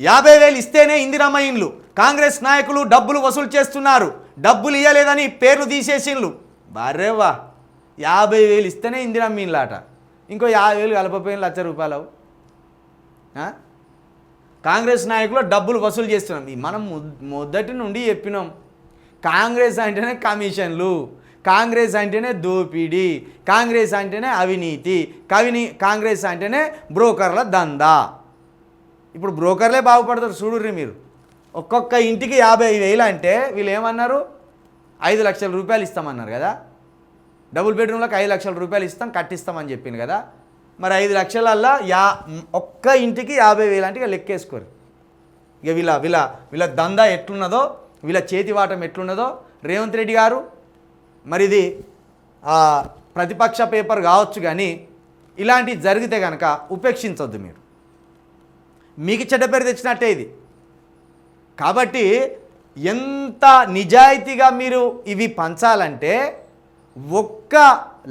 యాభై వేలు ఇస్తేనే ఇందిరమ్మ ఇండ్లు కాంగ్రెస్ నాయకులు డబ్బులు వసూలు చేస్తున్నారు. డబ్బులు ఇవ్వలేదని పేర్లు తీసేసిండ్లు. బారేవా యాభై వేలు ఇస్తేనే ఇందిరమ్మ ఇండ్లు అట ఇంకో యాభై వేలు కలపపోయిన లక్ష రూపాయలు కాంగ్రెస్ నాయకులు డబ్బులు వసూలు చేస్తున్నాం. ఈ మనం మొదటి నుండి చెప్పినాం. కాంగ్రెస్ అంటేనే కమిషన్లు కాంగ్రెస్ అంటేనే దోపిడీ కాంగ్రెస్ అంటేనే అవినీతి కవిని కాంగ్రెస్ అంటేనే బ్రోకర్ల దందా. ఇప్పుడు బ్రోకర్లే బాగుపడతారు చూడుర్రి మీరు. ఒక్కొక్క ఇంటికి యాభై వేలు అంటే వీళ్ళు ఏమన్నారు? ఐదు లక్షల రూపాయలు ఇస్తామన్నారు కదా. డబుల్ బెడ్రూమ్లకు ఐదు లక్షల రూపాయలు ఇస్తాం కట్టిస్తామని చెప్పింది కదా. మరి ఐదు లక్షలల్లా యా ఒక్క ఇంటికి యాభై వేలు అంటే ఇక లెక్కేసుకోరు. ఇక వీళ్ళ వీళ్ళ వీళ్ళ దందా ఎట్లున్నదో వీళ్ళ చేతివాటం ఎట్లున్నదో రేవంత్ రెడ్డి గారు మరి ఇది ప్రతిపక్ష పేపర్ కావచ్చు కానీ ఇలాంటివి జరిగితే కనుక ఉపేక్షించొద్దు మీరు. మీకు చెడ్డ పేరు తెచ్చినట్టే ఇది. కాబట్టి ఎంత నిజాయితీగా మీరు ఇవి పంచాలంటే ఒక్క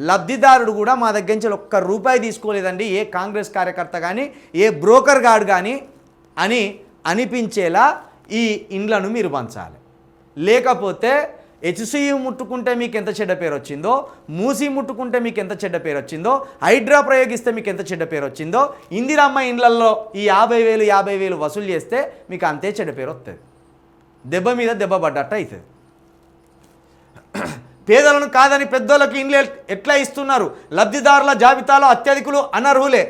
లబ్ధిదారుడు కూడా మా దగ్గర నుంచి ఒక్క రూపాయి తీసుకోలేదండి. ఏ కాంగ్రెస్ కార్యకర్త కానీ ఏ బ్రోకర్ గాడు కానీ అని అనిపించేలా ఈ ఇండ్లను మీరు పంచాలి. లేకపోతే హెచ్సియు ముట్టుకుంటే మీకు ఎంత చెడ్డ పేరు వచ్చిందో మూసి ముట్టుకుంటే మీకు ఎంత చెడ్డ పేరు వచ్చిందో హైడ్రా ప్రయోగిస్తే మీకు ఎంత చెడ్డ పేరు వచ్చిందో ఇందిరమ్మ ఇండ్లల్లో ఈ యాభై వేలు యాభై వేలు వసూలు చేస్తే మీకు అంతే చెడ్డ పేరు వస్తుంది దెబ్బ మీద దెబ్బ పడ్డట్టు అవుతుంది పేదలను కాదని పెద్దోళ్ళకి ఇండ్లు ఎట్లా ఇస్తున్నారు? లబ్ధిదారుల జాబితాలో అత్యధికులు అనర్హులే.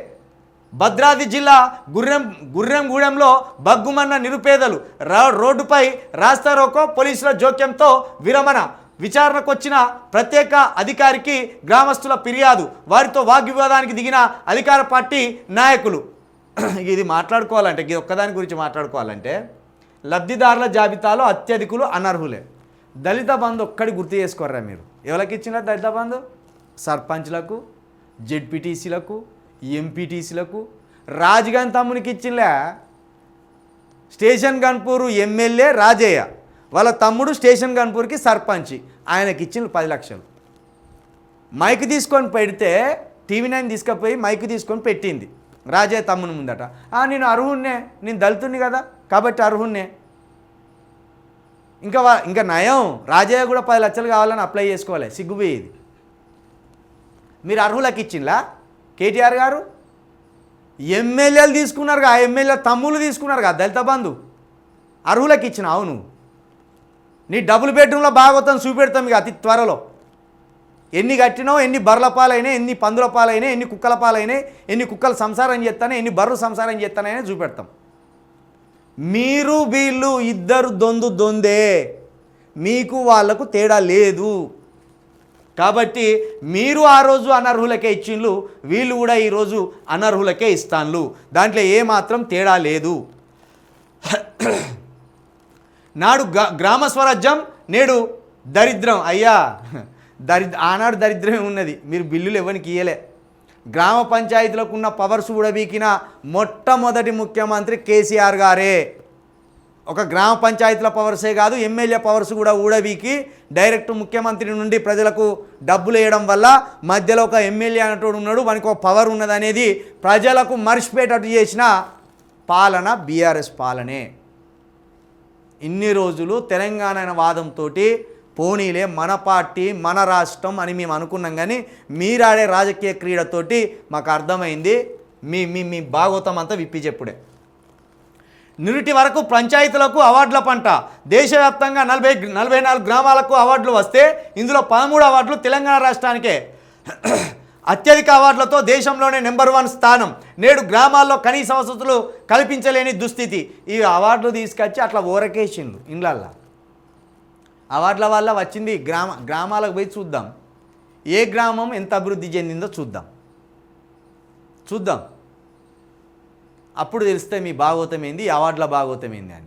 భద్రాద్రి జిల్లా గుర్రెం గుర్రెంగూడెంలో బగ్గుమన్న నిరుపేదలు రా- రోడ్డుపై రాస్తారోకో పోలీసుల జోక్యంతో విరమణ. విచారణకొచ్చిన ప్రత్యేక అధికారికి గ్రామస్తుల ఫిర్యాదు. వారితో వాగ్వివాదానికి దిగిన అధికార పార్టీ నాయకులు. ఇది మాట్లాడుకోవాలంటే ఇది ఒక్కదాని గురించి మాట్లాడుకోవాలంటే లబ్ధిదారుల జాబితాలో అత్యధికులు అనర్హులే. దళిత బంధు ఒక్కడి గుర్తు చేసుకోర్రా మీరు. ఎవరికి ఇచ్చిన దళిత బంధు? సర్పంచ్లకు జెడ్పీటీసీలకు ఎంపీటీసీలకు రాజుగాని తమ్మునికి ఇచ్చింలే స్టేషన్ గన్పూర్ ఎమ్మెల్యే రాజయ్య. వాళ్ళ తమ్ముడు స్టేషన్ గన్పూర్కి సర్పంచ్. ఆయనకి ఇచ్చిన పది లక్షలు. మైక్ తీసుకొని పెడితే టీవీ నైన్ తీసుకుపోయి మైక్ తీసుకొని పెట్టింది. రాజయ్య తమ్ముని ముందట. నేను అర్హున్నే నేను దళితుని కదా. కాబట్టి అర్హున్నే ఇంకా ఇంకా నయం. రాజయ్య కూడా పది లక్షలు కావాలని అప్లై చేసుకోవాలి. సిగ్గుపోయేది. మీరు అర్హులకు ఇచ్చిండ్లా? కేటీఆర్ గారు ఎమ్మెల్యేలు తీసుకున్నారు ఆ ఎమ్మెల్యే తమ్ముళ్ళు తీసుకున్నారు కదా దళిత బంధు. అర్హులకు ఇచ్చిన అవును. నీ డబుల్ బెడ్రూమ్లో భాగవతం చూపెడతాం ఇక అతి త్వరలో. ఎన్ని కట్టినావు ఎన్ని బర్రెల పాలైనా ఎన్ని పందుల పాలైనా ఎన్ని కుక్కల పాలైనా ఎన్ని కుక్కలు సంసారం చేస్తానే ఎన్ని బర్రెలు సంసారం చేస్తానైనా చూపెడతాం. మీరు వీళ్ళు ఇద్దరు దొందు దొందే. మీకు వాళ్ళకు తేడా లేదు. కాబట్టి మీరు ఆ రోజు అనర్హులకే ఇచ్చిండ్లు వీళ్ళు కూడా ఈరోజు అనర్హులకే ఇస్తాన్లు. దాంట్లో ఏమాత్రం తేడా లేదు. నాడు గ- గ్రామ స్వరాజ్యం నేడు దరిద్రం. అయ్యా దరిద్ర ఆనాడు దరిద్రమే ఉన్నది. మీరు బిల్లులు ఎవరికి ఇయ్యలే? గ్రామ పంచాయతీలకు ఉన్న పవర్స్ ఉడబీకిన మొట్టమొదటి ముఖ్యమంత్రి కేసీఆర్ గారే. ఒక గ్రామ పంచాయతీల పవర్సే కాదు ఎమ్మెల్యే పవర్స్ కూడా ఊడవీకి. డైరెక్ట్ ముఖ్యమంత్రి నుండి ప్రజలకు డబ్బులు వేయడం వల్ల మధ్యలో ఒక ఎమ్మెల్యే అనేటోడు ఉన్నాడు వానికి ఒక పవర్ ఉన్నదనేది ప్రజలకు మర్చిపోయేటట్టు చేసిన పాలన బీఆర్ఎస్ పాలనే. ఇన్ని రోజులు తెలంగాణ అనే వాదంతో పోనీలే మన పార్టీ మన రాష్ట్రం అని మేము అనుకున్నాం కానీ మీరాడే రాజకీయ క్రీడతోటి మాకు అర్థమైంది. మీ మీ మీ భాగవతం అంతా విప్పి చెప్పుడే. నిరుటి వరకు పంచాయతీలకు అవార్డుల పంట. దేశవ్యాప్తంగా నలభై నలభై నాలుగు గ్రామాలకు అవార్డులు వస్తే ఇందులో పదమూడు అవార్డులు తెలంగాణ రాష్ట్రానికే. అత్యధిక అవార్డులతో దేశంలోనే నెంబర్ వన్ స్థానం. నేడు గ్రామాల్లో కనీస వసతులు కల్పించలేని దుస్థితి. ఈ అవార్డులు తీసుకొచ్చి అట్లా ఊరకేసిండు ఇండ్లల్లా. అవార్డుల వల్ల వచ్చింది గ్రామ గ్రామాలకు పోయి చూద్దాం. ఏ గ్రామం ఎంత అభివృద్ధి చెందిందో చూద్దాం. చూద్దాం. అప్పుడు తెలిస్తే మీ భాగవతం ఏంది? అవార్డుల భాగవతం ఏంది? అని.